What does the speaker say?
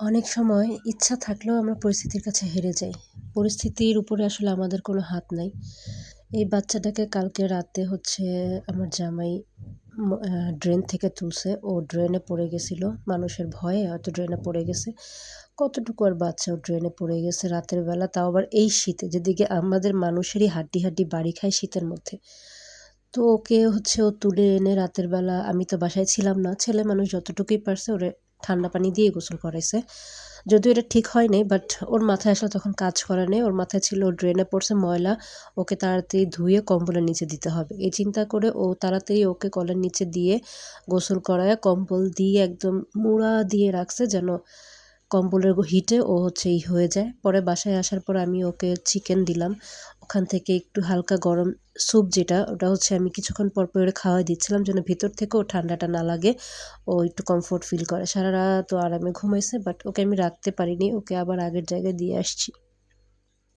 অনেক সময় ইচ্ছা থাকলেও আমরা পরিস্থিতির কাছে হেরে যাই। পরিস্থিতির উপরে আসলে আমাদের কোনো হাত নাই। এই বাচ্চাটাকে কালকে রাতে হচ্ছে আমার জামাই ড্রেন থেকে তুলছে। ও ড্রেনে পড়ে গেছিল। মানুষের ভয়ে হয়তো ড্রেনে পড়ে গেছে। কতটুকু আর বাচ্চা ও ড্রেনে পড়ে গেছে রাতের বেলা, তাও আবার এই শীতে। যেদিকে আমাদের মানুষেরই হাড্ডি হাড্ডি বাড়ি খায় শীতের মধ্যে। তো ওকে হচ্ছে ও তুলে এনে রাতের বেলা, আমি তো বাসায় ছিলাম না। ছেলে মানুষ যতটুকুই পারছে ওরে ঠান্ডা পানি দিয়ে গোসল করাইছে। যদিও এটা ঠিক হয়নি বাট ওর মাথায় আসলে তখন কাজ করে নেই। ওর মাথায় ছিল ড্রেনে পড়ছে ময়লা, ওকে তাড়াতাড়ি ধুয়ে কম্বলের নিচে দিতে হবে। এই চিন্তা করে ও তাড়াতাড়ি ওকে কলের নিচে দিয়ে গোসল করায় কম্বল দিয়ে একদম মুড়া দিয়ে রাখছে যেন কম্বলের হিটে ও হচ্ছে ই হয়ে যায়। পরে বাসায় আসার পর আমি ওকে চিকেন দিলাম। ওখান থেকে একটু হালকা গরম স্যুপ যেটা, ওটা হচ্ছে আমি কিছুক্ষণ পর পরে খাওয়াই দিচ্ছিলাম যেন ভিতর থেকে ও ঠান্ডাটা না লাগে ও একটু কমফোর্ট ফিল করে। সারা রাত ও আরামে ঘুমাইছে বাট ওকে আমি রাখতে পারিনি। ওকে আবার আগের জায়গায় দিয়ে আসছি।